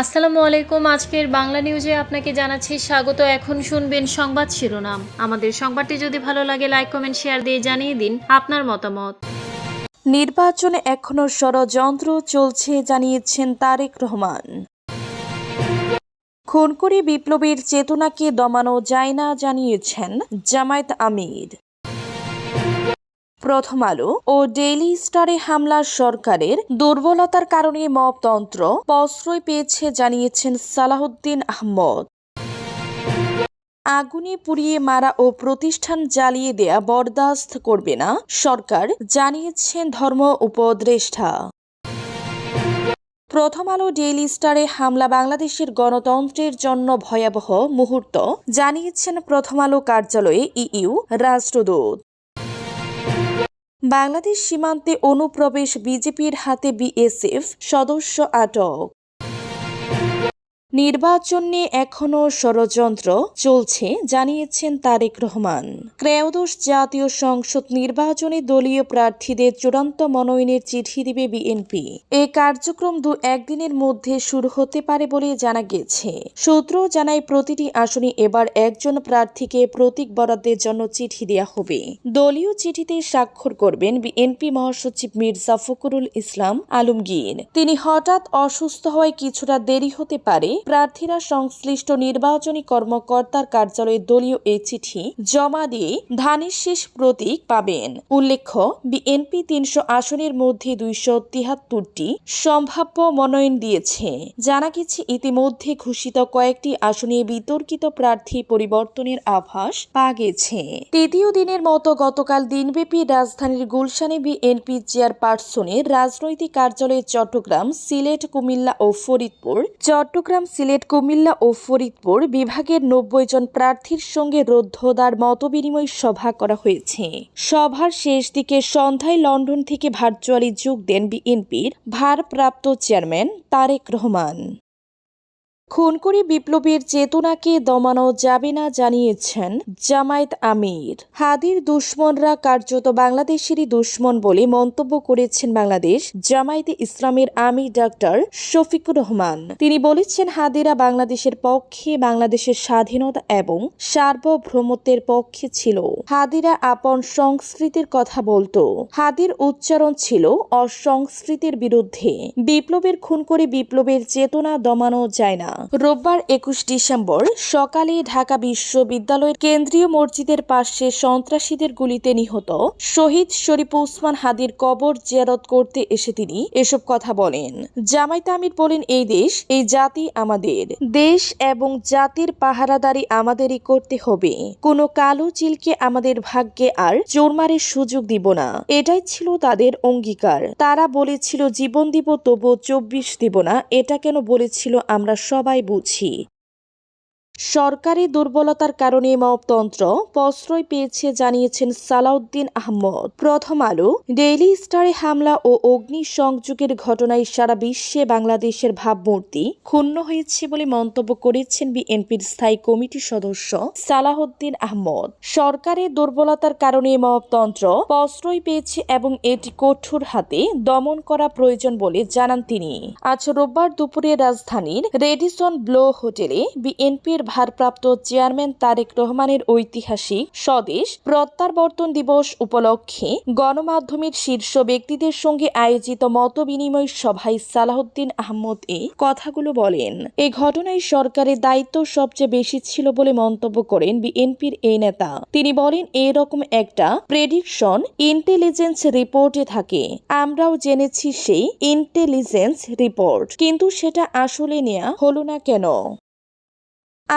আসসালামু আলাইকুম। আজকের বাংলা নিউজে আপনাকে জানাচ্ছি স্বাগত। এখন শুনবেন সংবাদ শিরোনাম। আমাদের সংবাদটি যদি ভালো লাগে লাইক কমেন্ট শেয়ার দিয়ে জানিয়ে দিন আপনার মতামত। নির্বাচনে এখনও ষড়যন্ত্র চলছে, জানিয়েছেন তারেক রহমান। খুন করে বিপ্লবীর চেতনাকে দমানো যায় না, জানিয়েছেন জামায়াত আমির। প্রথম আলো ও ডেইলি স্টারে হামলা সরকারের দুর্বলতার কারণে মপতন্ত্র প্রশ্রয় পেয়েছে জানিয়েছেন সালাহুদ্দিন আহমদ। আগুনে পুড়িয়ে মারা ও প্রতিষ্ঠান জ্বালিয়ে দেয়া বরদাস্ত করবে না সরকার জানিয়েছেন ধর্ম উপদেষ্টা। প্রথম আলো ডেইলি স্টারে হামলা বাংলাদেশের গণতন্ত্রের জন্য ভয়াবহ মুহূর্ত, জানিয়েছেন প্রথম আলো কার্যালয়ে ইইউ রাষ্ট্রদূত। বাংলাদেশ সীমান্তে অনুপ্রবেশ বিজেপির হাতে বিএসএফ সদস্য আটক। নির্বাচন নিয়ে এখনও ষড়যন্ত্র চলছে, জানিয়েছেন তারেক রহমান। ত্রয়োদশ জাতীয় সংসদ নির্বাচনে দলীয় প্রার্থীদের চূড়ান্ত মনোনয়নের চিঠি দিবে বিএনপি। এই কার্যক্রম দু একদিনের মধ্যে শুরু হতে পারে বলে জানা গেছে। সূত্র জানায়, প্রতিটি আসনে এবার একজন প্রার্থীকে প্রতীক বরাদ্দের জন্য চিঠি দেওয়া হবে। দলীয় চিঠিতে স্বাক্ষর করবেন বিএনপি মহাসচিব মির্জা ফখরুল ইসলাম আলমগীর। তিনি হঠাৎ অসুস্থ হওয়ায় কিছুটা দেরি হতে পারে প্রার্থীরা সংশ্লিষ্ট নির্বাচনী কর্মকর্তার কার্যালয়ে দলীয় এই চিঠি জমা দিয়ে ধানের শেষ প্রতীক পাবেন। উল্লেখ্য, বিএনপি তিনশো আসনের মধ্যে দুইশো তিয়াত্তরটি সম্ভাব্য মনোনয়ন দিয়েছে। জানা গেছে, ইতিমধ্যে ঘোষিত কয়েকটি আসনে বিতর্কিত প্রার্থী পরিবর্তনের আভাস পাওয়া গেছে তৃতীয় দিনের মতো গতকাল দিনব্যাপী রাজধানীর গুলশানে বিএনপি চেয়ারপারসনের রাজনৈতিক কার্যালয়ে চট্টগ্রাম, সিলেট, কুমিল্লা ও ফরিদপুর চট্টগ্রাম সিলেট, কুমিল্লা ও ফরিদপুর বিভাগের নব্বই জন প্রার্থীর সঙ্গে রোদ্ধদার মতবিনিময় সভা করা হয়েছে। সভার শেষ দিকে সন্ধ্যায় লন্ডন থেকে ভার্চুয়ালি যোগ দেন বিএনপির ভারপ্রাপ্ত চেয়ারম্যান তারেক রহমান। খুন করে বিপ্লবীর চেতনাকে দমানো যাবে না জানিয়েছেন জামায়াত আমির। হাদির দুশ্মনরা কার্যত বাংলাদেশেরই দুশ্মন বলে মন্তব্য করেছেন বাংলাদেশ জামায়াতে ইসলামের আমির ডাক্তার শফিকুর রহমান। তিনি বলেছেন, হাদিরা বাংলাদেশের পক্ষে বাংলাদেশের স্বাধীনতা এবং সার্বভৌমত্বের পক্ষে ছিল। হাদিরা আপন সংস্কৃতির কথা বলতো। হাদির উচ্চারণ ছিল অসংস্কৃতির বিরুদ্ধে। বিপ্লবের খুন করে বিপ্লবের চেতনা দমানো যায় না। রোববার একুশ ডিসেম্বর সকালে ঢাকা বিশ্ববিদ্যালয়ের কেন্দ্রীয় মসজিদের পাশে সন্ত্রাসীদের গুলিতে নিহত শহীদ শরীফ উসমান হাদির কবর জিয়ারত করতে এসে তিনি এসব কথা বলেন। জামায়াত আমির বলেন, এই দেশ, এই জাতি আমাদের। দেশ এবং জাতির পাহারাদারি আমাদেরই করতে হবে। কোনো কালো চিলকে আমাদের ভাগ্যে আর চোরমারের সুযোগ দিব না। এটাই ছিল তাদের অঙ্গীকার। তারা বলেছিল, জীবন দিব তবু চব্বিশ দিব না। এটা কেন বলেছিল, আমরা সবাই বুঝি। সরকারি দুর্বলতার কারণে মপতন্ত্র প্রশ্রয় পেয়েছে জানিয়েছেন সালাউদ্দিন আহমদ। প্রথম আলো, ডেইলি স্টারে হামলা ও অগ্নি সংযোগের ঘটনায় সারা বিশ্বে বাংলাদেশের ভাবমূর্তি ক্ষুণ্ণ হয়েছে বলে মন্তব্য করেছেন বিএনপির স্থায়ী কমিটির সদস্য সালাহউদ্দিন আহমদ। সরকারি দুর্বলতার কারণে মপতন্ত্র প্রশ্রয় পেয়েছে এবং এটি কঠোর হাতে দমন করা প্রয়োজন বলে জানান তিনি। আজ রোববার দুপুরে রাজধানীর রেডিসন ব্লো হোটেলে বিএনপির ভারপ্রাপ্ত চেয়ারম্যান তারেক রহমানের ঐতিহাসিক স্বদেশ প্রত্যাবর্তন দিবস উপলক্ষে গণমাধ্যমের শীর্ষ ব্যক্তিদের সঙ্গে আয়োজিত মতবিনিময় সভায় সালাহউদ্দিন আহমদ এই কথাগুলো বলেন। এ ঘটনায় সরকারের দায়িত্ব সবচেয়ে বেশি ছিল বলে মন্তব্য করেন বিএনপির এই নেতা। তিনি বলেন এরকম একটা প্রেডিকশন ইন্টেলিজেন্স রিপোর্টে থাকে। আমরাও জেনেছি সেই ইন্টেলিজেন্স রিপোর্ট কিন্তু সেটা আসলে নেওয়া হলো না কেন?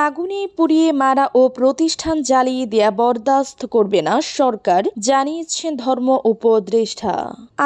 আগুনে পুড়িয়ে মারা ও প্রতিষ্ঠান জ্বালিয়ে দেয়া বরদাস্ত করবে না সরকার, জানিয়েছেন ধর্ম উপদেষ্টা।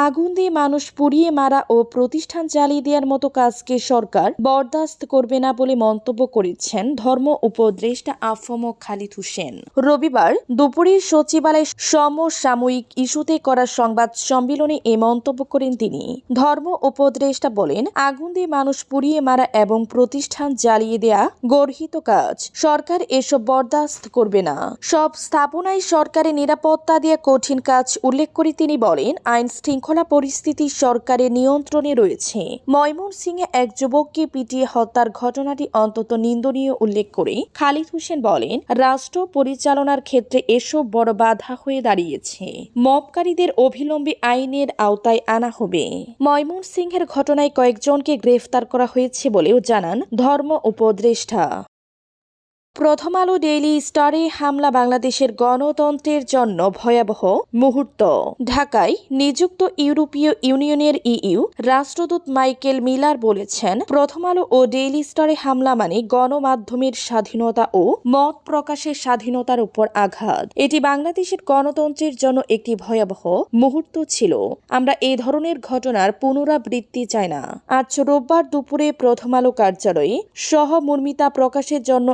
আগুন দিয়ে মানুষ পুড়িয়ে মারা ও প্রতিষ্ঠান জ্বালিয়ে দেওয়ার মতো কাজকে সরকার বরদাস্ত করবে না বলে মন্তব্য করেছেন ধর্ম উপদেষ্টা আফম খালিদ হোসেন। রবিবার দুপুরে সচিবালয় সমসাময়িক ইস্যুতে করা সংবাদ সম্মেলনে এ মন্তব্য করেন তিনি। ধর্ম উপদেষ্টা বলেন, আগুন দিয়ে মানুষ পুড়িয়ে মারা এবং প্রতিষ্ঠান জ্বালিয়ে দেয়া গর্হিত কাজ। কাজ সরকার এসব বরদাস্ত করবে না। সব স্থাপনায় সরকারের নিরাপত্তা দিয়ে কঠিন কাজ উল্লেখ করে তিনি বলেন, আইন শৃঙ্খলা পরিস্থিতি সরকারের নিয়ন্ত্রণে রয়েছে। ময়মনসিংহে এক যুবককে পিটিয়ে হত্যার ঘটনাটি অন্তত নিন্দনীয় উল্লেখ করে খালিদ হোসেন বলেন, রাষ্ট্র পরিচালনার ক্ষেত্রে এসব বড় বাধা হয়ে দাঁড়িয়েছে। মবকারীদের অবিলম্বে আইনের আওতায় আনা হবে। ময়মনসিংহের ঘটনায় কয়েকজনকে গ্রেফতার করা হয়েছে বলেও জানান ধর্ম উপদেষ্টা। প্রথম আলো ডেইলি স্টারে হামলা বাংলাদেশের গণতন্ত্রের জন্য ভয়াবহ মুহূর্ত। ঢাকায় নিযুক্ত ইউরোপীয় ইউনিয়নের ইইউ রাষ্ট্রদূত মাইকেল মিলার বলেছেন প্রথম আলো ও ডেইলি স্টারে হামলা মানে গণমাধ্যমের স্বাধীনতা ও মত প্রকাশের স্বাধীনতার উপর আঘাত। এটি বাংলাদেশের গণতন্ত্রের জন্য একটি ভয়াবহ মুহূর্ত ছিল। আমরা এই ধরনের ঘটনার পুনরাবৃত্তি চাই না। আজ রোববার দুপুরে প্রথম আলো কার্যালয়ে সহমর্মিতা প্রকাশের জন্য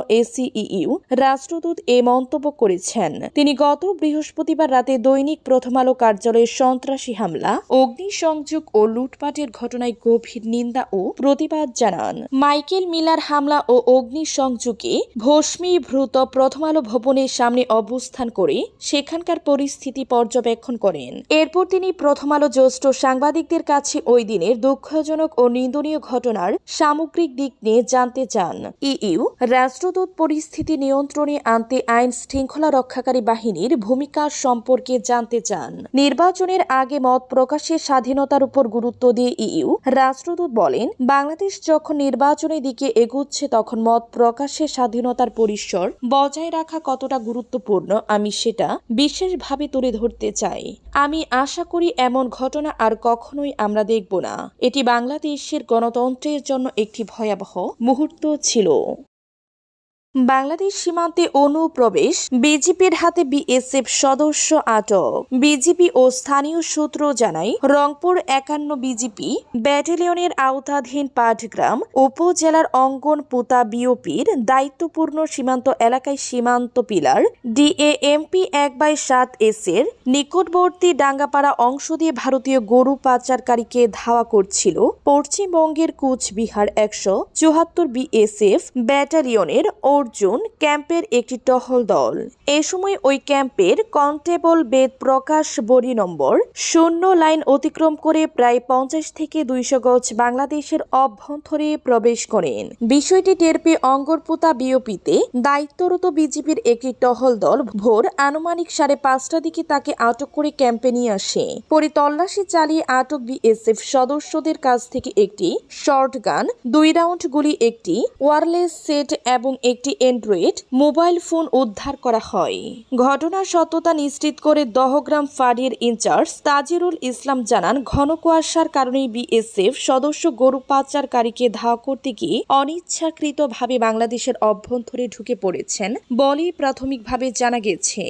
এসিইউ রাষ্ট্রদূত এ মন্তব্য করেছেন। তিনি গত বৃহস্পতিবার রাতে দৈনিক প্রথম আলো কার্যালয়ে সন্ত্রাসী হামলা, অগ্নিসংযোগ ও লুটপাটের ঘটনায় গভীর নিন্দা ও প্রতিবাদ জানান। মাইকেল মিলার হামলা ও অগ্নিসংযোগে ভস্মীভূত প্রথম আলো ভবনের সামনে অবস্থান করে সেখানকার পরিস্থিতি পর্যবেক্ষণ করেন। এরপর তিনি প্রথম আলো জ্যেষ্ঠ সাংবাদিকদের কাছে ওই দিনের দুঃখজনক ও নিন্দনীয় ঘটনার সামগ্রিক দিক নিয়ে জানতে চান। ইইউ রাষ্ট্রদূত পরিস্থিতি নিয়ন্ত্রণে আনতে আইন শৃঙ্খলা রক্ষাকারী বাহিনীর ভূমিকা সম্পর্কে জানতে চান। নির্বাচনের আগে মত প্রকাশের স্বাধীনতার উপর গুরুত্ব দিয়ে ইইউ রাষ্ট্রদূত বলেন, বাংলাদেশ যখন নির্বাচনের দিকে এগুচ্ছে, তখন মত প্রকাশের স্বাধীনতার পরিসর বজায় রাখা কতটা গুরুত্বপূর্ণ আমি সেটা বিশেষভাবে তুলে ধরতে চাই। আমি আশা করি এমন ঘটনা আর কখনোই আমরা দেখব না। এটি বাংলাদেশের গণতন্ত্রের জন্য একটি ভয়াবহ মুহূর্ত ছিল। বাংলাদেশ সীমান্তে অনুপ্রবেশ বিজেপির হাতে বিএসএফ সদস্য আটক। বিজেপি ও স্থানীয় সূত্র জানায়, রংপুর একান্ন বিজেপি ব্যাটালিয়নের আওতাধীন পাটগ্রাম, উপজেলার অঙ্গন পোতা বিওপির দায়িত্বপূর্ণ সীমান্ত এলাকায় সীমান্ত পিলার, ডিএএমপি এক বাই সাত এস এর নিকটবর্তী ডাঙ্গাপাড়া অংশ দিয়ে ভারতীয় গরু পাচারকারীকে ধাওয়া করছিল পশ্চিমবঙ্গের কুচবিহার একশো চুয়াত্তর বিএসএফ ব্যাটালিয়নের অর্জুন ক্যাম্পের একটি টহল দল। এ সময় ওই ক্যাম্পের কনস্টেবল বেদ প্রকাশ বড়ি নম্বর শূন্য লাইন অতিক্রম করে প্রায় পঞ্চাশ থেকে দুইশো গজ বাংলাদেশের অভ্যন্তরে প্রবেশ করেন। বিষয়টি টের পেয়ে অঙ্গরপোতা বিওপিতে দায়িত্বরত বিজেপির একটি টহল দল ভোর আনুমানিক সাড়ে পাঁচটা দিকে তাকে আটক করে ক্যাম্পে নিয়ে আসে। পরে তল্লাশি চালিয়ে আটক বিএসএফ সদস্যদের কাছ থেকে একটি শর্ট গান দুই রাউন্ড গুলি, একটি ওয়ারলেস সেট এবং একটি অ্যান্ড্রয়েড মোবাইল ফোন উদ্ধার করা হয়। ঘটনার সত্যতা নিশ্চিত করে দহগ্রাম ফাঁড়ির ইনচার্জ তাজিরুল ইসলাম জানান, ঘন কুয়াশার কারণে বিএসএফ সদস্য গরু পাচারকারীকে ধাওয়া করতে গিয়ে অনিচ্ছাকৃতভাবে বাংলাদেশের অভ্যন্তরে ঢুকে পড়েছেন বলেই প্রাথমিকভাবে জানা গেছে।